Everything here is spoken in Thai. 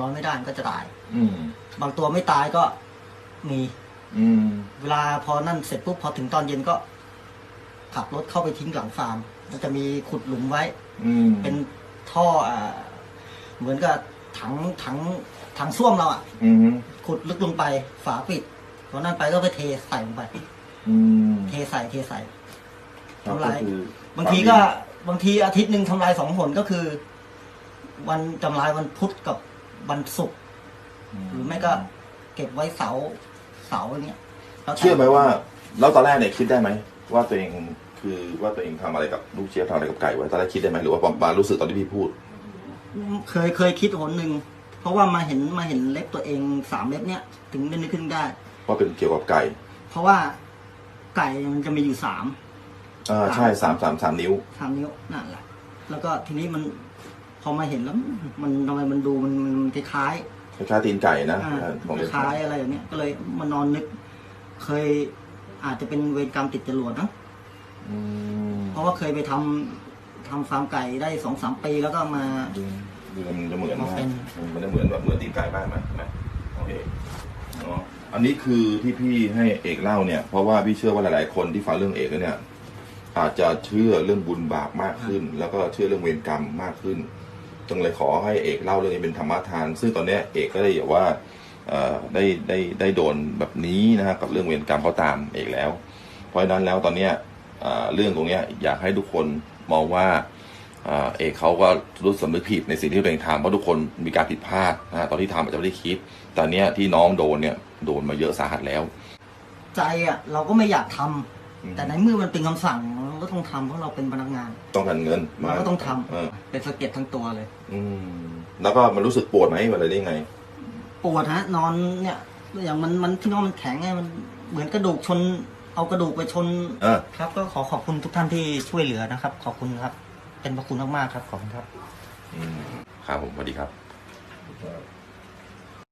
ร้อนไม่ได้มันก็จะตาย อืม บางตัวไม่ตายก็มี อืม เวลาพอนั่นเสร็จปุ๊บพอถึงตอนเย็นก็ ขับรถเข้าไปทิ้งหลังฟาร์มมันจะมีขุดหลุมไว้ อืม เป็นท่ออ่าเหมือนกับถังถังถังส้วมเราอะ อืม ขุดลึกลงไปฝาปิดพอนั่นไปก็ไปเทใส่ลงไป อืมเทใส่เทใส่ครับทำลายก็คือ บางทีก็บางทีอาทิตย์หนึ่งทำลายสองหนก็คือ วันทำลายวันพุธกับ วันศุกร์หรือไม่ก็เก็บไว้เสาร์เสาร์อย่างเงี้ยแล้วแต่เชื่อไหมว่าแล้วตอนแรกเนี่ยคิดได้ไหมว่าตัวเองคือว่าตัวเองทำอะไรกับลูกเชียบทำอะไรกับไก่ไว้ตอนแรกคิดได้ไหมหรือว่ามารู้สึกตอนที่พี่พูด เคยเคยคิดหนหนึ่งเพราะว่ามาเห็นมาเห็นเล็บตัวเองสามเล็บเนี้ยถึงได้นึกขึ้นได้ ว่าเป็นเกี่ยวกับไก่เพราะว่าไก่มันจะมีอยู่สาม อ่าใช่สามสามสามนิ้ว สามนิ้วนั่นแหละ แล้วก็ทีนี้มัน พอมาเห็นแล้วมันทำไมมันดูมันมันคล้ายคล้ายๆตีนไก่นะๆอ่าเออของคเล่นล้ายๆอะไรอย่างเนี้ยก็เลยมานอนนึก เคยอาจจะเป็นเวรกรรมติดจรวดนะอืมเพราะว่าเคยไปทำทำฟาร์มไก่ได้สองสามปีแล้วก็มา ดูดูมันจะเหมือนมานะเป็นมันจะเหมือนแบบเหมือนตีนไก่มากไหมไหมโอเคอ๋ออันนี้คือที่พี่ให้เอกเล่าเนี่ย เพราะว่าพี่เชื่อว่าหลาย ๆ คนที่ฟังเรื่องเอกแล้วเนี่ย อาจจะเชื่อเรื่องบุญบาปมากขึ้น แล้วก็เชื่อเรื่องเวรกรรมมากขึ้น จึงเลยขอให้เอกเล่าเรื่องนี้เป็นธรรมทาน ซึ่งตอนนี้เอกก็ได้แบบว่าได้ได้ได้โดนแบบนี้นะฮะกับเรื่องเวรกรรมเขาตามเอกแล้ว เพราะฉะนั้นแล้วตอนเนี้เรื่องตรงนี้อยากให้ทุกคนมองว่าเอกเขาก็รู้สำนึกผิดในสิ่งที่ตัวเองทำเพราะทุกคนมีการผิดพลาดนะตอนที่ทำอาจจะไม่ได้คิดแต่เนี้ยที่น้องโดนเนี่ยโดนมาเยอะสาหัสแล้ว ใจอะเราก็ไม่อยากทำอืม แต่ในเมื่อมันเป็นคำสั่งเราก็ต้องทำเพราะเราเป็นพนักงาน ต้องการเงินเราก็ต้องทำเออเป็นสะเก็ดทั้งตัวเลย อืมแล้วก็มันรู้สึกปวดไหมอะไรได้ยังไง ปวดฮะ นอนเนี่ย อย่างมันมันที่นอนมันแข็งไงมันเหมือนกระดูกชน เอากระดูกไปชนเออครับ ก็ขอขอบคุณทุกท่านที่ช่วยเหลือนะครับ ขอบคุณครับ เป็นพระคุณมากๆครับขอบคุณครับอืมครับผมสวัสดีครับ